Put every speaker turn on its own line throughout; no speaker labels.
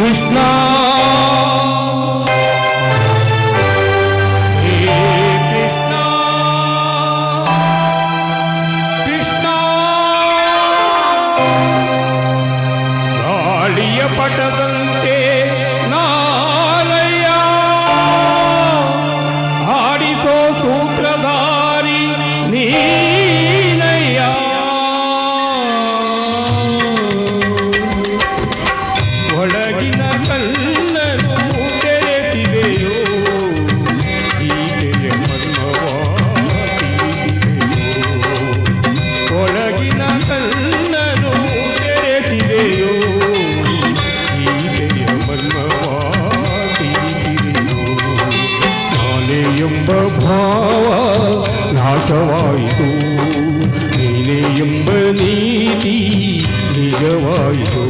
Krishna. നീനെയുമ്പഭാവ നാശവായിതു നീനെയുമ്പ നീതി നിജവായിതു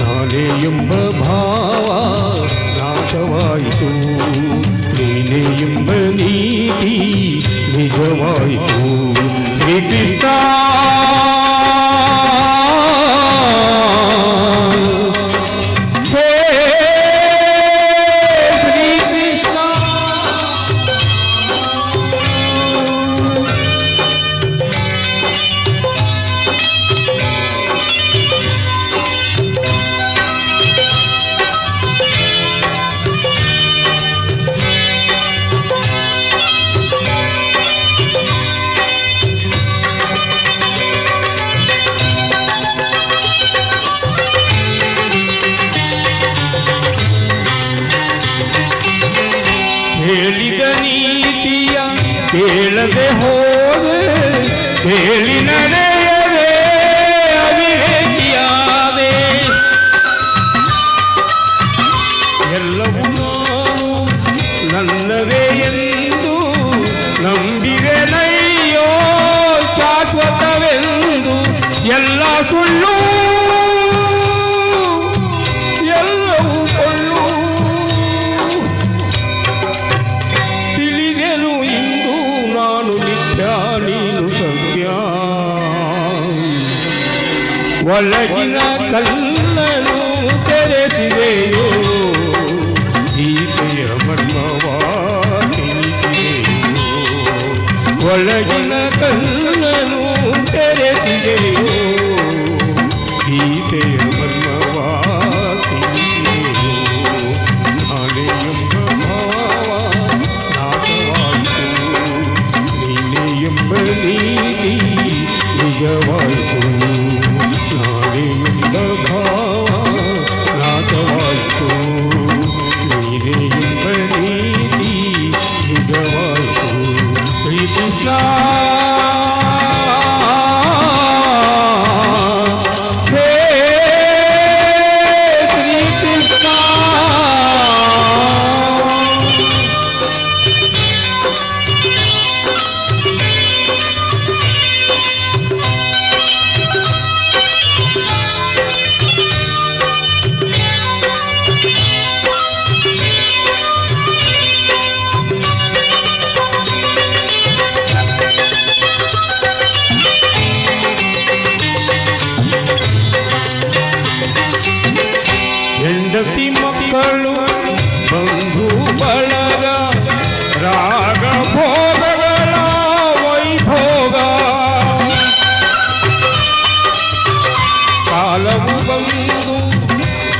നാനെയുമ്പ ഭാവ നാശവായിതു നീനെയുമ്പ നീതി നിജവായിതു ശ്രീകൃഷ്ണ ಹೇಳಿದ ನೀತಿಯ ಕೇಳದೆ ಹೋದೆ. ಹೇಳಿ ನಡೆಯದೆ ಅವಿವೇಕಿಯಾದೆ. ಎಲ್ಲವೂ ನಾನು ನನ್ನವೇ ಎಂದು ನಂಬಿದೆ ಶಾಶ್ವತವೆಂದು. ಎಲ್ಲ ಸುಳ್ಳು ಒಳಗಿನ ಕಲ್ಲನು ತೆರೆಸಿದೆಯೋ ಗೀತೆಯ ಮರ್ಮವ ತಿಳಿಸಿದೆಯೋ ಒಳಗಿನ ಕಲ್ಲನು ತೆರೆಸಿದೆಯೋ ಗೀತೆಯ sorry ಕಾಲವು ಬಂದು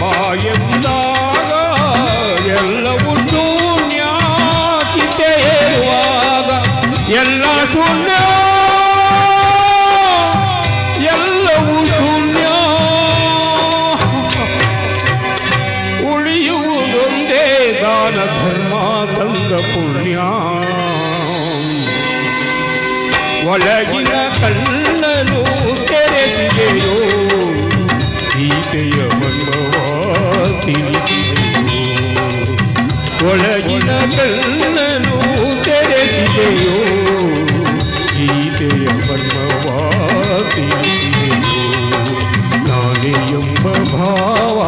ಬಾಯೆಂದಾಗ ಎಲ್ಲವೂ ಶೂನ್ಯ ಚಿತೆ ಏರುವಾಗ ಎಲ್ಲ ಶೂನ್ಯ ಎಲ್ಲವೂ ಶೂನ್ಯ ಉಳಿಯುವುದೊಂದೇ ದಾನ ಧರ್ಮ ತಂದ ಪುಣ್ಯ ಒಳಗಿನ ಕಣ್ಣನು ತೆರೆಸಿದೆಯೋ ಒಳಗಿನ ಕಣ್ಣನು ತೆರೆದಿದೆಯೋ? ಗೀತೆಯ ತಿಳಿಸಿದೆಯೋ? ನಾನೇ ಎಂಬ ಭಾವ